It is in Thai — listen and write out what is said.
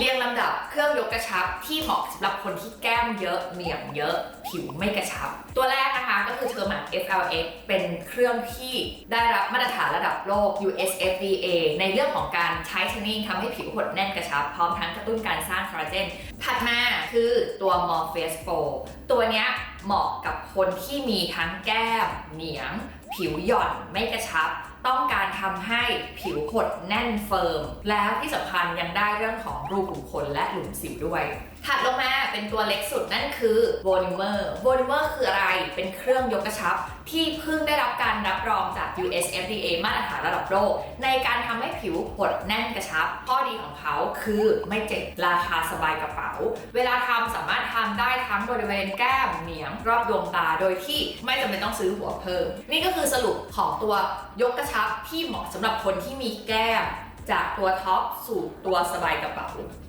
เรียงลำดับเครื่องยกกระชับที่เหมาะสำหรับคนที่แก้มเยอะเหนียงเยอะ ผิวไม่กระชับ ตัวแรกนะคะก็คือเทอร์มา FLX เป็นเครื่องที่ได้รับมาตรฐานระดับโลก US FDA ในเรื่องของการใช้เทนนิ่งทำให้ผิวหดแน่นกระชับ พร้อมทั้งกระตุ้นการสร้างคอลลาเจนถัดมาคือตัว Morpheus Pro ตัวเนี้ย เหมาะกับคนที่มีทั้งแก้ม เหนียง ผิวหย่อนไม่กระชับ ต้องการทำให้ผิวหดแน่นเฟิร์ม แล้วที่สำคัญยังได้เรื่องของรูขุมขนและหลุมสิวด้วย ถัดลงมา เป็นตัวเล็กสุดนั่นคือ v o l u m e r v o l u m e r คืออะไร เป็นเครื่องยกกระชับ ที่เพิ่งได้รับการรับรองจาก US FDA มาตรฐานระดับโลกในการทำให้ผิวหดแน่นกระชับ ข้อดีของเขาคือไม่เจ็บ ราคาสบายกระเป๋า เวลาทำสามารถทำได้ทั้งบริเวณแก้มเหนียงรอบดวงตาโดยที่ไม่จำเป็นต้องซื้อหัวเพิ่ม นี่ก็คือสรุปของตัวยกกระชับที่เหมาะสำหรับคนที่มีแก้มจากตัวท็อปสู่ตัวสบายกระเป๋า